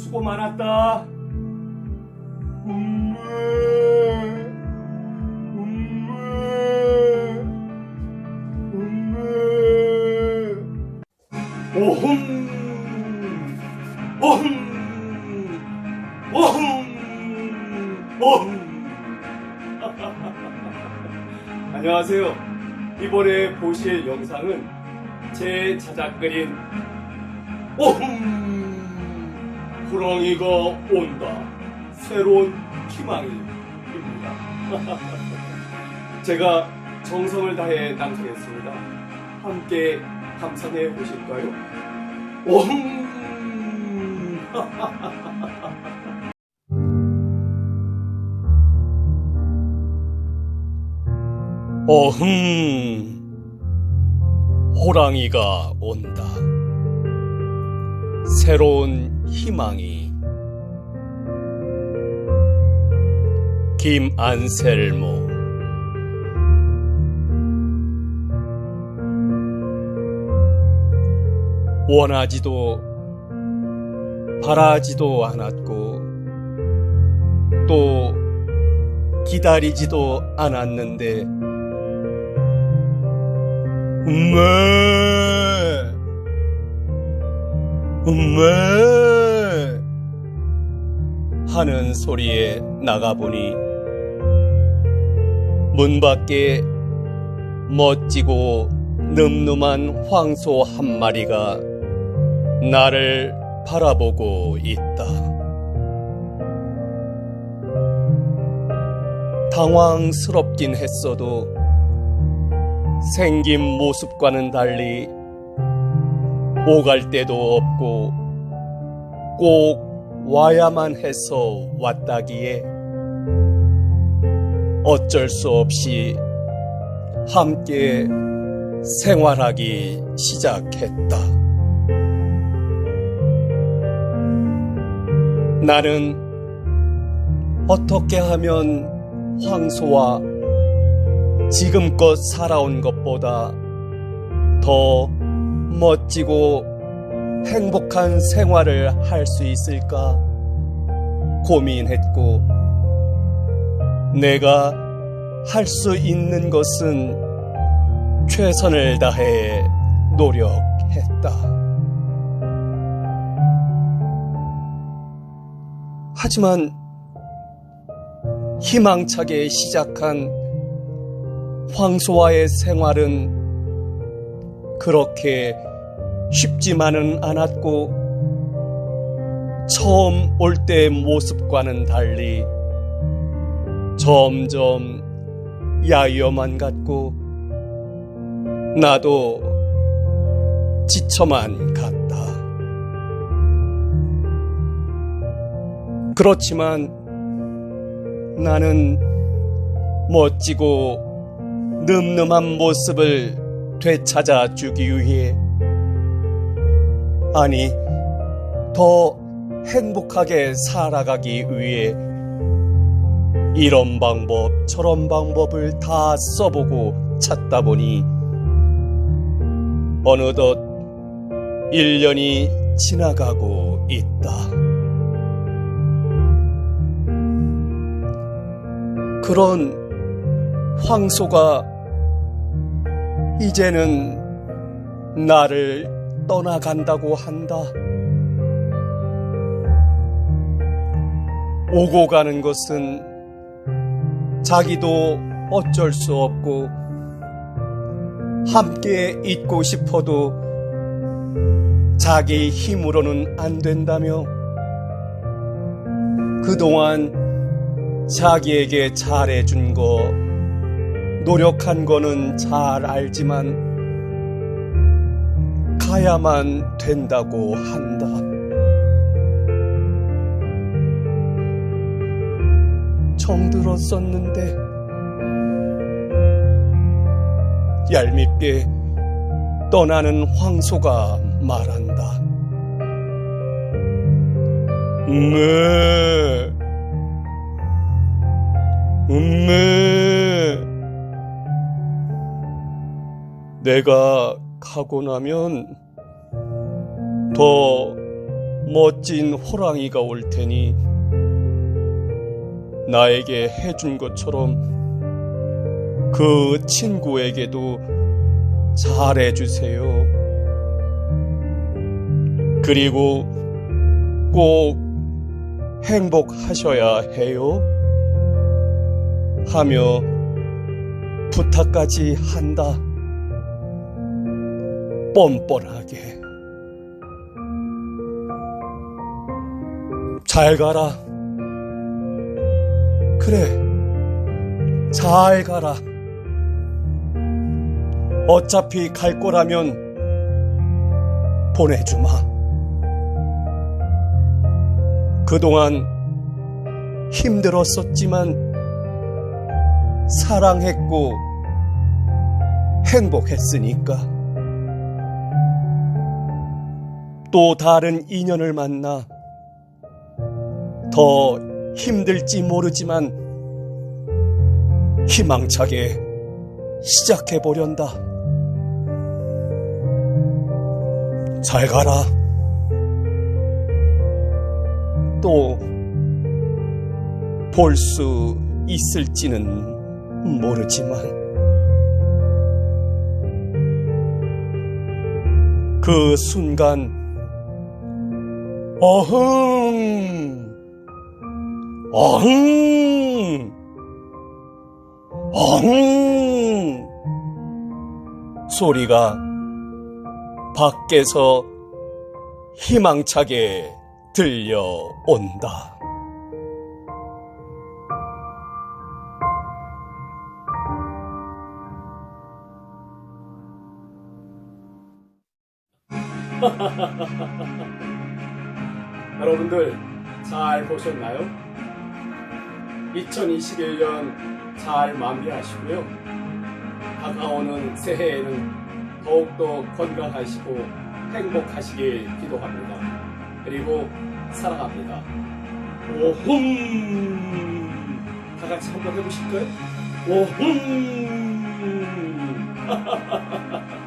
수고 많았다. 음메, 음메, 음메. 오흠, 오흠, 오흠, 오흠. 안녕하세요. 이번에 보실 영상은 제 자작그린 오흠 호랑이가 온다 새로운 희망입니다. 제가 정성을 다해 낭송했습니다. 함께 감상해 보실까요? 오흠 어흥 호랑이가 온다. 새로운 희망이. 김안셀모. 원하지도 바라지도 않았고 또 기다리지도 않았는데 음메 음메 하는 소리에 나가보니 문 밖에 멋지고 늠름한 황소 한 마리가 나를 바라보고 있다. 당황스럽긴 했어도 생긴 모습과는 달리 오갈 데도 없고 꼭 와야만 해서 왔다기에 어쩔 수 없이 함께 생활하기 시작했다. 나는 어떻게 하면 황소와 지금껏 살아온 것보다 더 멋지고 행복한 생활을 할 수 있을까 고민했고 내가 할 수 있는 것은 최선을 다해 노력했다. 하지만 희망차게 시작한 황소와의 생활은 그렇게 쉽지만은 않았고 처음 올 때의 모습과는 달리 점점 야위어만 갔고 나도 지쳐만 갔다. 그렇지만 나는 멋지고 늠름한 모습을 되찾아 주기 위해 아니 더 행복하게 살아가기 위해 이런 방법 저런 방법을 다 써보고 찾다 보니 어느덧 1년이 지나가고 있다. 그런 황소가 이제는 나를 떠나간다고 한다. 오고 가는 것은 자기도 어쩔 수 없고 함께 있고 싶어도 자기 힘으로는 안 된다며 그동안 자기에게 잘해준 거 노력한 거는 잘 알지만 가야만 된다고 한다. 정들었었는데 얄밉게 떠나는 황소가 말한다. 음메, 음메. 내가 가고 나면 더 멋진 호랑이가 올 테니 나에게 해준 것처럼 그 친구에게도 잘해주세요. 그리고 꼭 행복하셔야 해요. 하며 부탁까지 한다. 뻔뻔하게. 잘 가라. 그래. 잘 가라. 어차피 갈 거라면 보내주마. 그동안 힘들었었지만 사랑했고 행복했으니까. 또 다른 인연을 만나 더 힘들지 모르지만 희망차게 시작해 보련다. 잘 가라. 또 볼 수 있을지는 모르지만 그 순간 어흥 어흥 어흥 소리가 밖에서 희망차게 들려온다. 여러분들 잘 보셨나요? 2021년 잘 마무리하시고요. 다가오는 새해에는 더욱더 건강하시고 행복하시길 기도합니다. 그리고 사랑합니다. 오흠! 다 같이 한번 해보실까요? 오흠!